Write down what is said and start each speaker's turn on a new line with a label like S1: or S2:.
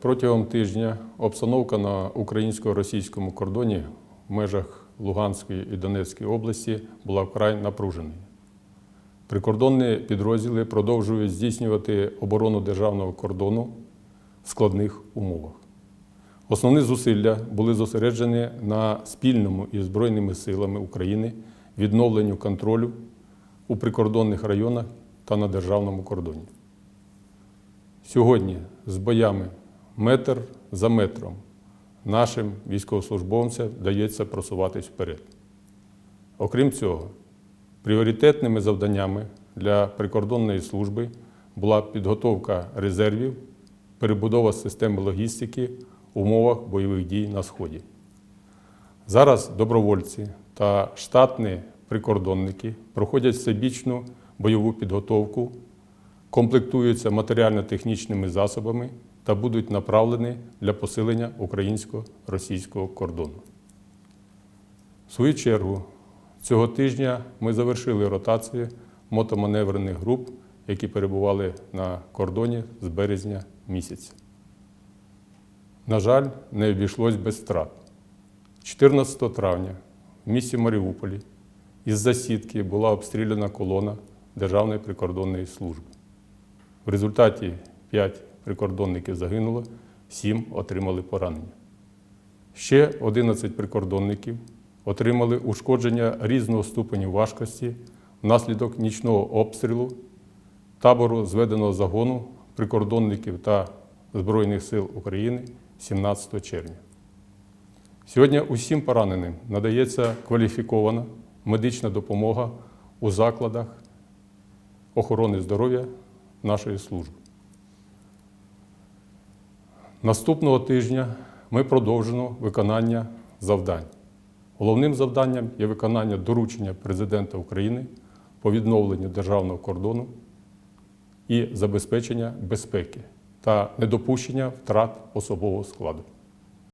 S1: Протягом тижня обстановка на українсько-російському кордоні в межах Луганської і Донецької області була вкрай напруженою. Прикордонні підрозділи продовжують здійснювати оборону державного кордону в складних умовах. Основні зусилля були зосереджені на спільному із Збройними силами України відновленню контролю у прикордонних районах та на державному кордоні. Сьогодні з боями метр за метром нашим військовослужбовцям вдається просуватись вперед. Окрім цього, пріоритетними завданнями для прикордонної служби була підготовка резервів, перебудова системи логістики в умовах бойових дій на Сході. Зараз добровольці та штатні прикордонники проходять всебічну бойову підготовку, комплектуються матеріально-технічними засобами та будуть направлені для посилення українсько-російського кордону. В свою чергу, цього тижня ми завершили ротацію мотоманеврених груп, які перебували на кордоні з березня місяця. На жаль, не обійшлось без втрат. 14 травня в місті Маріуполі із засідки була обстріляна колона Державної прикордонної служби. В результаті 5 прикордонників загинуло, 7 отримали поранення. Ще 11 прикордонників отримали ушкодження різного ступеню важкості внаслідок нічного обстрілу табору зведеного загону прикордонників та Збройних сил України 17 червня. Сьогодні усім пораненим надається кваліфікована медична допомога у закладах охорони здоров'я нашої служби. Наступного тижня ми продовжимо виконання завдань. Головним завданням є виконання доручення Президента України по відновленню державного кордону і забезпечення безпеки та недопущення втрат особового складу.